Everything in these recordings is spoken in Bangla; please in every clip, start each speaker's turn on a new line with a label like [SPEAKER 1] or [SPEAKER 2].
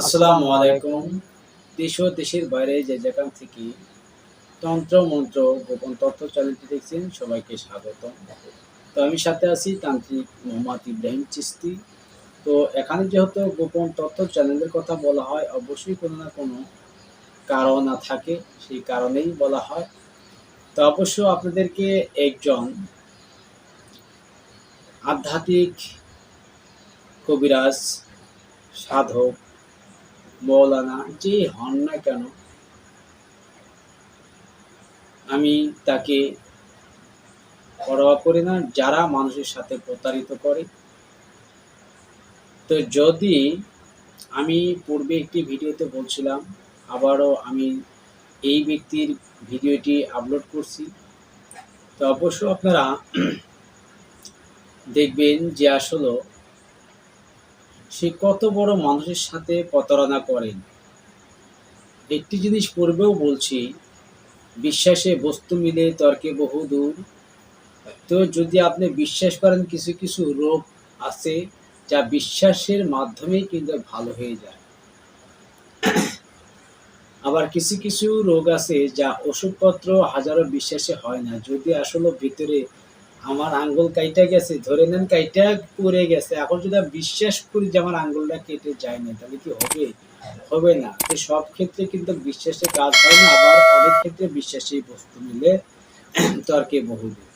[SPEAKER 1] আসসালামু আলাইকুম। দেশ ও দেশের বাইরে যে যেখান থেকে তন্ত্র, মন্ত্র, গোপন তথ্য চ্যানেলটি দেখছেন, সবাইকে স্বাগত তো আমি সাথে আছি তান্ত্রিক মোহাম্মদ ইব্রাহিম চিস্তি। তো এখানে যেহেতু গোপন তথ্য চ্যানেলের কথা বলা হয়, অবশ্যই কোনো না কোনো কারণ না থাকে, সেই কারণেই বলা হয়। তো অবশ্য আপনাদেরকে একজন আধ্যাত্মিক কবিরাজ, সাধক মৌলানা যে হন না কেন? আমি তাকে পরোয়া করি না, যারা মানুষের সাথে প্রতারিত করে। তো যদি আমি পূর্বে একটি ভিডিওতে বলছিলাম, আবারও আমি এই ব্যক্তির ভিডিওটি আপলোড করছি। তো অবশ্য আপনারা দেখবেন যে আসলে সে কত বড় মানুষের সাথে প্রতারণা করেন। একটি জিনিস পূর্বেও বলছি, বিশ্বাসে বস্তু মিলে তর্কে বহু দূর। তো যদি আপনি বিশ্বাস করেন, কিছু কিছু রোগ আছে যা বিশ্বাসের মাধ্যমেই কিন্তু ভালো হয়ে যায়। আবার কিছু কিছু রোগ আছে যা ওষুধপত্র হাজারো বিশ্বাসে হয় না। যদি আসলে ভিতরে আমার আঙ্গুল কাইটা গেছে, ধরে নেন কাইটা পড়ে গেছে। এখন যদি আমি বিশ্বাস করি যে আমার আঙ্গুলটা কেটে যায় না তাহলে কি হবে? হবে না। তো সব ক্ষেত্রে কিন্তু বিশ্বাসে কাজ হয় না, আবার অনেক ক্ষেত্রে বিশ্বাসী বস্তু মিলে তর্কে বহুদূর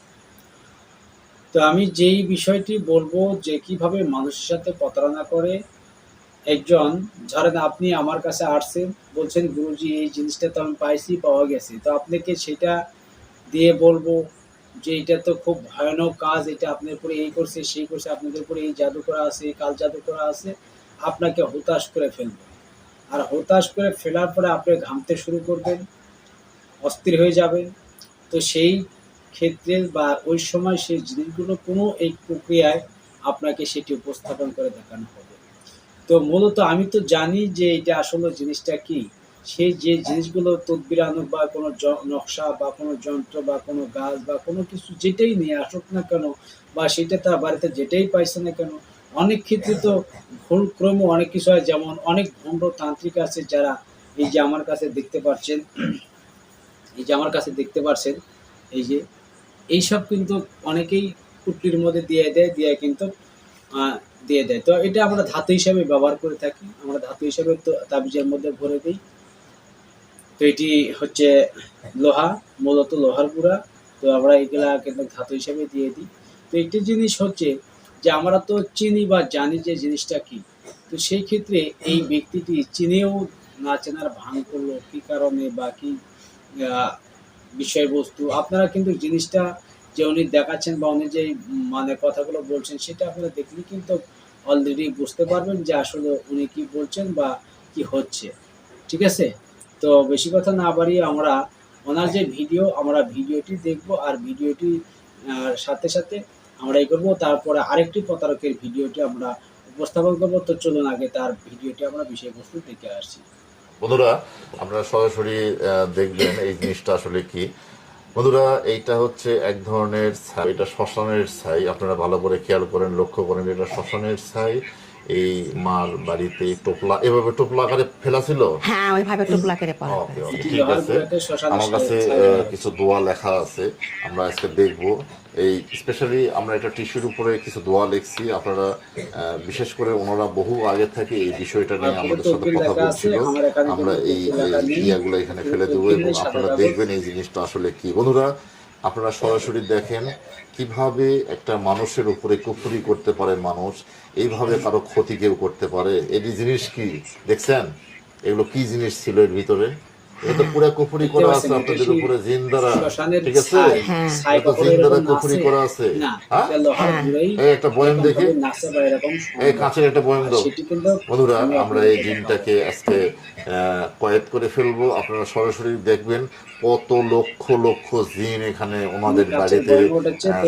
[SPEAKER 1] তো আমি যেই বিষয়টি বলব যে কীভাবে মানুষের সাথে প্রতারণা করে, একজন, ধরেন আপনি আমার কাছে আসছেন, বলছেন, গুরুজি, এই জিনিসটা তো আমি পাইছি, পাওয়া গেছে। তো আপনাকে সেটা দিয়ে বলব যে এটা তো খুব ভয়ানক কাজ, এটা আপনার উপরে এই করছে, সেই করছে, আপনাদের উপরে এই জাদু করা আছে, এই কাল জাদু করা আছে, আপনাকে হতাশ করে ফেলবে। আর হতাশ করে ফেলার পরে আপনি ঘামতে শুরু করবেন, অস্থির হয়ে যাবেন। তো সেই ক্ষেত্রে বা ওই সময় সেই জিনিসগুলো কোনো এই প্রক্রিয়ায় আপনাকে সেটি উপস্থাপন করে দেখানো হবে। তো মূলত আমি তো জানি যে এটা আসলে জিনিসটা কি। সেই যে জিনিসগুলো তদবিরানো বা কোনো নকশা বা কোনো যন্ত্র বা কোনো গাছ বা কোনো কিছু যেটাই নিয়ে আসুক না কেন বা সেটা তার বাড়িতে যেটাই পাইছে না কেন, অনেক ক্ষেত্রে তো ভুল ক্রমে অনেক কিছু হয়। যেমন অনেক ভণ্ড তান্ত্রিক আছে যারা এই যে আমার কাছে দেখতে পাচ্ছেন এই যে আমার কাছে দেখতে পাচ্ছেন এই যে এইসব কিন্তু অনেকেই কুটলির মধ্যে দিয়ে দেয়, দিয়ে কিন্তু দিয়ে দেয়। তো এটা আমরা ধাতু হিসাবে ব্যবহার করে থাকি। আমরা ধাতু হিসাবে তো তাবিজের মধ্যে ভরে দিই। তো এটি হচ্ছে লোহা, মূলত লোহার গুঁড়া। তো আমরা এগুলা কিন্তু ধাতু হিসাবে দিয়ে দিই। তো একটি জিনিস হচ্ছে যে আমরা তো চিনি বা জানি যে জিনিসটা কি। তো সেই ক্ষেত্রে এই ব্যক্তিটি চিনেও না চেনার ভান করল কি কারণে বা কি বিষয়বস্তু। আপনারা কিন্তু জিনিসটা যে উনি দেখাচ্ছেন বা উনি যে মানে কথাগুলো বলছেন, সেটা আপনারা দেখলে কিন্তু অলরেডি বুঝতে পারবেন যে আসলে উনি কি বলছেন বা কি হচ্ছে। ঠিক আছে? তো বেশি কথা না বাড়িয়ে আমরা ওনার যে ভিডিও, আমরা ভিডিওটি দেখব আর ভিডিওটি সাথে সাথে আমরা এই করব। তারপরে আরেকটি প্রতারকের ভিডিওটি আমরা উপস্থাপন করব। তো চলুন আগে তার ভিডিওটি আমরা বিষয়বস্তু দেখে আসছি
[SPEAKER 2] বন্ধুরা আপনারা সরাসরি দেখবেন এই জিনিসটা আসলে কি। বন্ধুরা, এইটা হচ্ছে এক ধরনের ছাই। এটা শ্মশানের ছাই। আপনারা ভালো করে খেয়াল করেন, লক্ষ্য করেন, এটা শ্মশানের ছাই। এই মার বাড়িতে টোপলা এভাবে টোপলা আকারে ফেলা ছিল?
[SPEAKER 3] হ্যাঁ ওইভাবে টুকলা করে পড়া।
[SPEAKER 2] ঠিক আছে। আমার কাছে কিছু দোয়া লেখা আছে আমরা আজকে দেখব। এই স্পেশালি আমরা এটা টিস্যুর উপরে কিছু দোয়া লিখছি। আপনারা আহ, বিশেষ করে ওনারা বহু আগে থেকে এই বিষয়টা নিয়ে আমাদের সাথে কথা বলছিল।
[SPEAKER 1] আমরা
[SPEAKER 2] এই। ইয়াগুলো এখানে ফেলে দেবো এবং আপনারা দেখবেন এই জিনিসটা আসলে কি। বন্ধুরা আপনারা সরাসরি দেখেন কীভাবে একটা মানুষের উপরে কুফুরি করতে পারে মানুষ, এইভাবে কারও ক্ষতি কেউ করতে পারে। এটি জিনিস কি? দেখছেন? এগুলো কি জিনিস ছিল এর ভিতরে? এটা তো পুরো কুফুরি করা আছে আপনাদের উপরে জিন দ্বারা ঠিক আছে?
[SPEAKER 3] হ্যাঁ।
[SPEAKER 2] এটা জিন দ্বারা
[SPEAKER 1] এরকম
[SPEAKER 2] করা আছে। হ্যাঁ?
[SPEAKER 3] হ্যাঁ।
[SPEAKER 2] এই একটা বয়ান দেখি। এই কাঁচের একটা বয়ান দাও। বন্ধুরা আমরা এই জিনটাকে আজকে আহ, কয়েদ করে ফেলব। আপনারা সরাসরি দেখবেন কত লক্ষ লক্ষ জিন এখানে ওনাদের
[SPEAKER 1] কাছের
[SPEAKER 2] বাড়িতে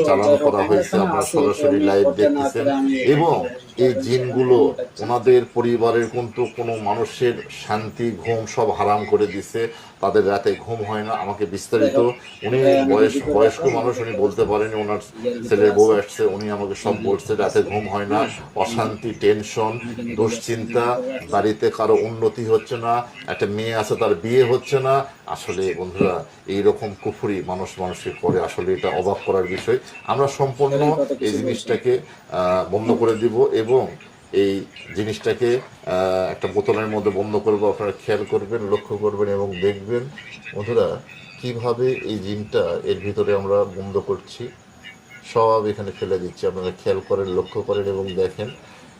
[SPEAKER 2] চালানো করা হয়েছে। আপনারা সরাসরি লাইভ দেখতেছেন। এবং এই জিনগুলো ওনাদের পরিবারের কিন্তু কোনো মানুষের শান্তি ঘুম সব হারাম করে দিছে। তাদের রাতে ঘুম হয় না। আমাকে বিস্তারিত উনি বয়স বয়স্ক মানুষ উনি বলতে পারেনি ওনার ছেলের বউ আসছে উনি আমাকে সব বলছে রাতে ঘুম হয় না অশান্তি টেনশন দুশ্চিন্তা বাড়িতে কারও উন্নতি হচ্ছে না একটা মেয়ে আছে তার বিয়ে হচ্ছে না। আসলে বন্ধুরা এইরকম কুফুরি মানুষ মানুষকে করে আসলে এটা অবাক করার বিষয়। আমরা সম্পূর্ণ এই জিনিসটাকে বন্ধ করে দিব এবং এই জিনিসটাকে একটা বোতলের মধ্যে বন্ধ করব আপনারা খেয়াল করবেন লক্ষ্য করবেন এবং দেখবেন বন্ধুরা কীভাবে এই জিনটা এর ভিতরে আমরা বন্ধ করছি সব এখানে ফেলে দিচ্ছি আপনারা খেয়াল করেন লক্ষ্য করেন এবং দেখেন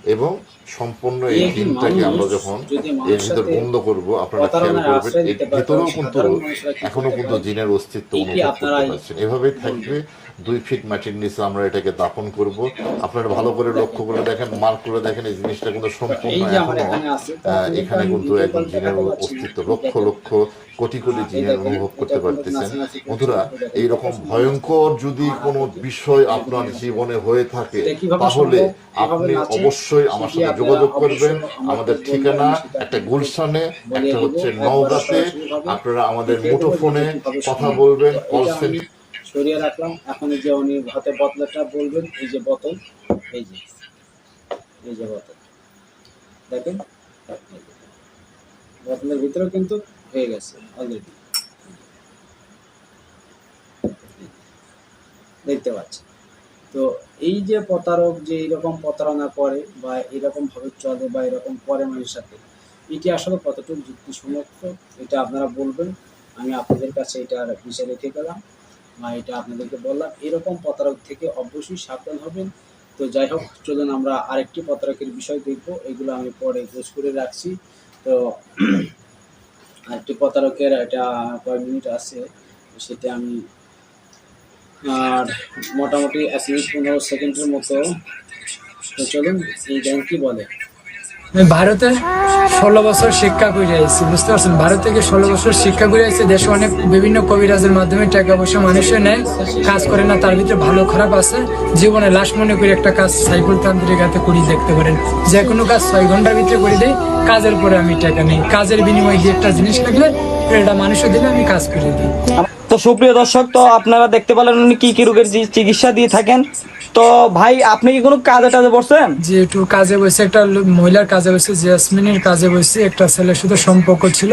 [SPEAKER 2] এবং সম্পূর্ণ এই জিনটাকে আমরা যখন এর ভিতর বন্ধ করব আপনারা খেয়াল করবেন এর ভিতরেও কিন্তু
[SPEAKER 1] এখনও
[SPEAKER 2] কিন্তু? জিনের অস্তিত্ব অনুভব করতে পারছেন এভাবেই থাকবে দুই ফিট মাটির নিচে আমরা এটাকে দাপন করব। আপনারা ভালো করে লক্ষ্য করে দেখেন মার্ক করে দেখেন এই জিনিসটা কিন্তু সম্পূর্ণ
[SPEAKER 1] এখনও
[SPEAKER 2] এখানে কিন্তু একদম জিনের অস্তিত্ব লক্ষ লক্ষ কোটি কোটি জিনের অনুভব করতে পারতেছেন। বন্ধুরা এইরকম ভয়ঙ্কর যদি কোনো বিষয় আপনার জীবনে হয়ে থাকে তাহলে আপনি অবশ্যই আমার সাথে যোগাযোগ করবেন। আমাদের ঠিকানা একটা গুলশানে একটা হচ্ছে নওগাঁতে। আপনারা আমাদের
[SPEAKER 1] দেখিয়ে
[SPEAKER 2] মুঠো
[SPEAKER 1] দেবো
[SPEAKER 2] ফোনে
[SPEAKER 1] যে কীভাবে
[SPEAKER 2] কথা বলবেন কল সেন্টার
[SPEAKER 1] সরিয়ে রাখলাম। এখন যে উনি হাতে বোতলটা বলবেন, এই যে বোতল, এই যে এই যে বোতল। দেখেন। বোতলের ভিতরেও কিন্তু হয়ে গেছে অলরেডি দেখতে পাচ্ছেন। তো এই যে প্রতারক যে এরকম প্রতারণা করে বা এরকম ভাবে চলে বা এরকম করে মানুষের সাথে, এটি আসলে কতটুকু যুক্তিসম্মত? এটা আপনারা বলবেন। আমি আপনাদের কাছে এটা বিষয় রেখে গেলাম। বা এটা আপনাদেরকে বললাম, এরকম প্রতারক থেকে অবশ্যই সাবধান হবেন। তো যাই হোক, চলুন আমরা আরেকটি প্রতারকের বিষয় দেখব। এগুলো আমি পরে গোছ করে রাখছি। তো আরেকটি প্রতারকের এটা কয়েক মিনিট আছে, সেটা আমি, আর মোটামুটি এক মিনিট পনেরো সেকেন্ডের মতো। তো চলুন, এই জ্ঞান কি বলে?
[SPEAKER 4] আমি ভারতে ষোলো বছর শিক্ষা করে আসছি বুঝতে পারছেন? ভারত থেকে ষোলো বছর শিক্ষা করে আসছি দেশে অনেক বিভিন্ন কবিরাজের মাধ্যমে টাকা পয়সা মানুষের নেয়, কাজ করে না, তার ভিতরে ভালো খারাপ আছে। জীবনে লাশ মনে করে একটা কাজ সাইকেল তান্ত্রিক হাতে করি, দেখতে পারেন। যে কোনো কাজ ছয় ঘণ্টার ভিতরে করে দিই, কাজের পরে আমি টাকা নেই। কাজের বিনিময়ে দিয়ে একটা জিনিস লাগলে এটা মানুষের দিলে আমি কাজ করে দিই।
[SPEAKER 5] তো সুপ্রিয় দর্শক, তো আপনারা দেখতে পেলেন উনি কি কি রোগের চিকিৎসা দিয়ে থাকেন। তো ভাই আপনি কি কোনো কাজে টাজে বসছেন
[SPEAKER 4] যে একটু কাজে বসে একটা মহিলার কাজে বসে জেসমিনের কাজে বসে একটা ছেলের সাথে সম্পর্ক ছিল।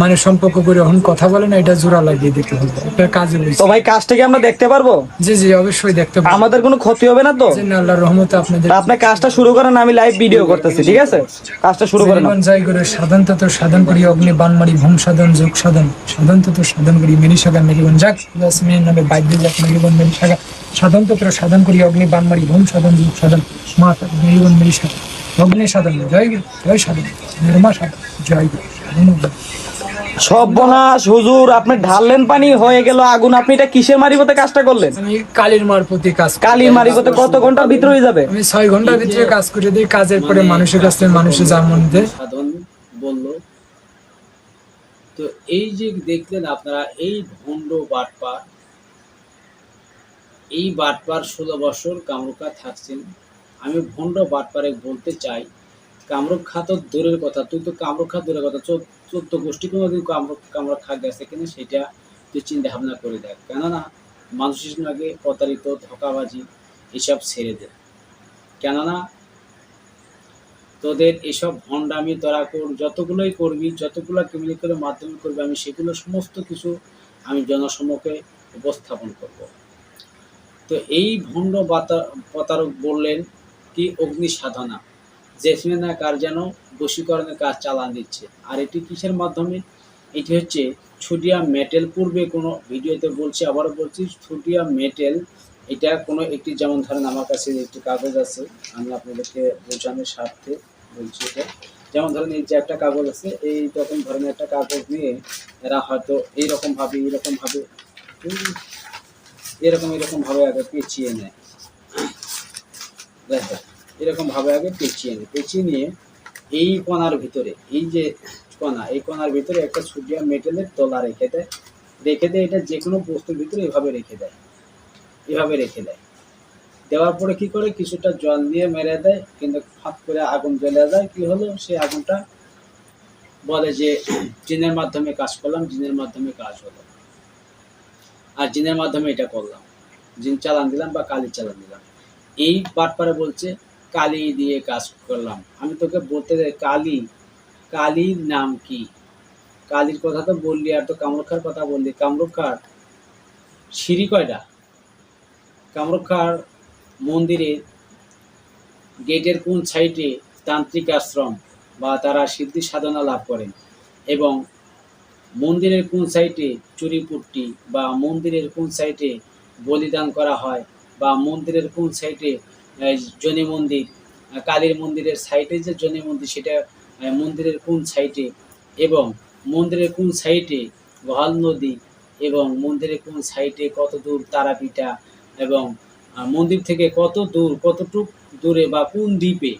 [SPEAKER 4] মানে সম্পর্ক করে এখন কথা বলে না এটা জোড়া লাগিয়ে দিতে হবে। একটা কাজে বসে।
[SPEAKER 5] তো ভাই কাজটা কি আমরা দেখতে পারব?
[SPEAKER 4] জি জি অবশ্যই দেখতে পাবেন
[SPEAKER 5] আমাদের কোনো ক্ষতি হবে না তো?
[SPEAKER 4] আল্লাহর রহমতে আপনাদের
[SPEAKER 5] আপনি কাজটা শুরু করেন আমি লাইভ ভিডিও করতেছি ঠিক আছে? কাজটা শুরু করেন।
[SPEAKER 4] জীবন জয় করে সাধন তত সাধন করি অগ্নি বানমারি ভূম সাধন যোগ সাধন। সাধন তত সাধন করি মেরি সাগা মেরিবন যাক জেসমিনের নামে বাদ্য যাক মেরি সাগা সাধন তত সাধন করি অগ্নি বানমারি ভূম সাধন যোগ সাধন মা মেরিবন মেরি সাগা অগ্নি সাধন জয় গুরু জয় সাধন নির্মা সাধন জয় গুরু সাধন
[SPEAKER 5] সর্বনাশ হুজুর আপনি ঢাললেন পানি হয়ে গেল আগুন আপনি এটা কিসের মারিপথে কাজটা করলেন?
[SPEAKER 4] আমি কালীর মার প্রতি কাজ
[SPEAKER 5] কালীর মারিপথে কত ঘণ্টার ভিতরে হয়ে যাবে?
[SPEAKER 4] আমি ছয় ঘণ্টার ভিতরে কাজ করে দিই কাজের পরে মানুষের কাছ থেকে মানুষের যা মন দেয়।
[SPEAKER 1] সাধন বলল তো এই যে দেখলেন আপনারা এই ভণ্ড বাটপার এই বাটপার ষোলো বছর কামরুকা থাকছেন। আমি ভণ্ড বাটপারে বলতে চাই কামরুক খা তো দূরের কথা, তুই তো কামরুক খা দূরের কথা, চোদ্দ গোষ্ঠী কোনোদিন কামরুক কামরুক খা গেছে কিনা সেটা তুই চিন্তা ভাবনা করে দেখ। কেননা মানুষের আগে প্রতারিত, ধোকাবাজি, এসব ছেড়ে দে। কেননা তোদের এসব ভণ্ডামি তোরা কর যতগুলোই করবি, যতগুলো কমিউনিকের মাধ্যমে করবি, আমি সেগুলো সমস্ত কিছু আমি জনসমক্ষে উপস্থাপন করব। তো এই ভণ্ড প্রতারক বললেন কি অগ্নি সাধনা যেখানে না কার যেন বশীকরণের কাজ চালান দিচ্ছে। আর এটি কিসের মাধ্যমে? এটি হচ্ছে ছুটিয়া মেটেল পূর্বে কোনো ভিডিওতে বলছি আবারও বলছি ছুটিয়া মেটেল এটা কোনো একটি যেমন ধরেন আমার কাছে একটি কাগজ আছে আমি আপনাদেরকে বোঝানোর স্বার্থে বলছি এটা। যেমন ধরেন এই যে একটা কাগজ আছে এই রকম ধরনের একটা কাগজ নিয়ে এরা হয়তো এইরকম ভাবে এইরকম ভাবে উম, এরকম এরকম ভাবে আগে পেঁচিয়ে নেয়। দেখো এরকম ভাবে আগে পেঁচিয়ে নেয়। পেঁচিয়ে নিয়ে এই কণার ভিতরে, এই যে কণা, এই কণার ভিতরে একটা সোডিয়াম মেটেলের তলা রেখে দেয়। রেখে দেয় এটা যে কোনো বস্তুর ভিতরে এভাবে রেখে দেয়। এভাবে রেখে দেয়। দেওয়ার পরে কি করে? কিছুটা জল দিয়ে মেরে দেয়, কিন্তু ফাঁক করে আগুন জ্বলে যায়। কি হলো? সেই আগুনটা বলে যে, জিনের মাধ্যমে কাজ করলাম, জিনের মাধ্যমে কাজ হলো। আর জিনের মাধ্যমে এটা করলাম। জিন চালান দিলাম বা কালি চালান দিলাম। এই বাটপারে বলছে, কালি দিয়ে কাজ করলাম। আমি তোকে বলতে চাই কালি, কালির নাম কি? কালির কথা তো বললি আর তো কামরক্ষার কথা বললি। কামরক্ষার সিঁড়ি কয়টা? কামরক্ষার মন্দিরে, গেটের কোন সাইডে তান্ত্রিক আশ্রম বা তারা সিদ্ধি সাধনা লাভ করেন এবং মন্দিরের কোন সাইডে চুরিপুট্টি বা মন্দিরের কোন সাইডে বলিদান করা হয় বা মন্দিরের কোন সাইডে জনি মন্দির কালীর মন্দিরের সাইডে যে জনি মন্দির সেটা মন্দিরের কোন সাইডে এবং মন্দিরের কোন সাইডে গহাল নদী এবং মন্দিরের কোন সাইডে কত দূর তারাপীঠা এবং মন্দির থেকে কত দূর, কতটুক দূরে বা কোন দ্বীপে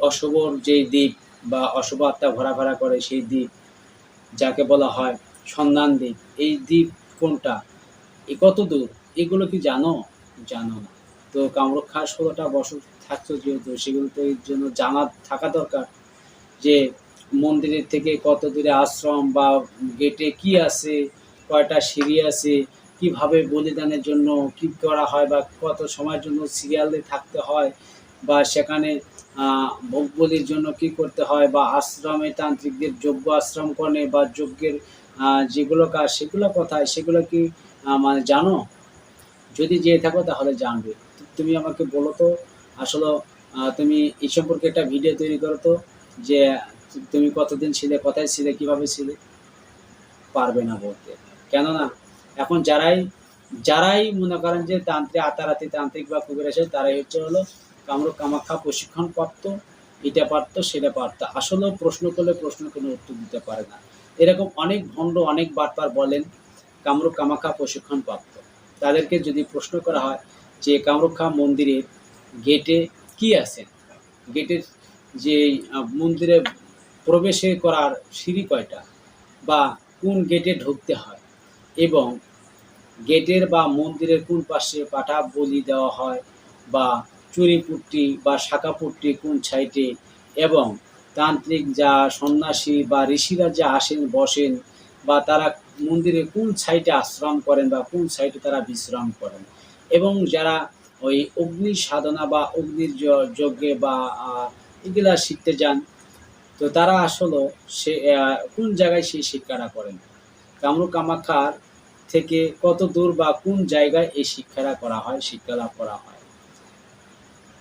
[SPEAKER 1] অশুভর যে দ্বীপ বা অশুভ আত্মা ঘোরাফেরা করে সেই দ্বীপ যাকে বলা হয় সন্ধান দ্বীপ। এই দ্বীপ কোনটা? এ কত দূর? এগুলো কি জানো? জানো না। তো কামরক্ষা ষোলোটা বছর থাকতো যেহেতু সেগুলো তো এর জন্য জানা থাকা দরকার যে মন্দিরের থেকে কত দূরে আশ্রম বা গেটে কি আছে, কয়টা সিঁড়ি আছে, কীভাবে বলিদানের জন্য কি করা হয় বা কত সময়ের জন্য সিরিয়ালে থাকতে হয় বা সেখানে আহ, ভোগ বলির জন্য কি করতে হয় বা আশ্রমে তান্ত্রিকদের যোগ্য আশ্রম করে বা যজ্ঞের যেগুলো কাজ সেগুলো কোথায় সেগুলো কি মানে জানো? যদি যেয়ে থাকো তাহলে জানবে। তুমি আমাকে বলো তো আসলে তুমি এই সম্পর্কে একটা ভিডিও তৈরি করো তো যে তুমি কতদিন ছিলে কোথায় ছিলে কীভাবে ছিলে? পারবে না বলতে। কেননা এখন যারাই যারাই মনে করেন যে তান্ত্রিক আতারাতি তান্ত্রিক বা কুবের আছে তারাই হচ্ছে হলো কামরূপ কামাখ্যা প্রশিক্ষণ প্রাপ্ত এটা পারতো, সেটা পারতো। আসলেও প্রশ্ন করলে প্রশ্ন কোনো উত্তর দিতে পারে না। এরকম অনেক ভণ্ড, অনেক বারবার বলেন কামরূপ কামাখ্যা প্রশিক্ষণ প্রাপ্ত তাদেরকে যদি প্রশ্ন করা হয় যে কামরক্ষা মন্দিরের গেটে কি আছে? গেটের যে মন্দিরে প্রবেশে করার সিঁড়ি কয়টা? বা কোন গেটে ঢুকতে হয়? এবং গেটের বা মন্দিরের কোন পাশে পাঠা বলি দেওয়া হয়? বা চুরিপুট্টি বা শাখাপুট্টি কোন সাইডে এবং তান্ত্রিক যা সন্ন্যাসী বা ঋষিরা যা আসেন, বসেন বা তারা মন্দিরে কোন সাইডে আশ্রম করেন বা কোন সাইডে তারা বিশ্রাম করেন এবং যারা ওই অগ্নি সাধনা বা অগ্নির যজ্ঞে বা এগুলা শিখতে যান, তো তারা আসলে সে কোন জায়গায় সেই শিক্ষাটা করেন? কামরূপ কামাখ্যার থেকে কত দূর বা কোন জায়গায় এই শিক্ষাটা করা হয় শিক্ষা লাভ করা হয়?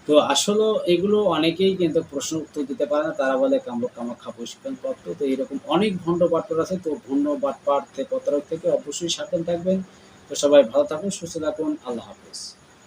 [SPEAKER 1] তো আসলে এগুলো অনেকেই কিন্তু প্রশ্ন উত্তর দিতে পারে না। তারা বলে কামরূপ কামাখ্যা প্রশিক্ষণ প্রাপ্ত তো। এরকম অনেক ভণ্ড বাটপার আছে। তো ভণ্ড বাটপার প্রতারক থেকে অবশ্যই সাবধান থাকবেন। তো সবাই ভালো থাকুন, সুস্থ থাকুন। আল্লাহ হাফিজ।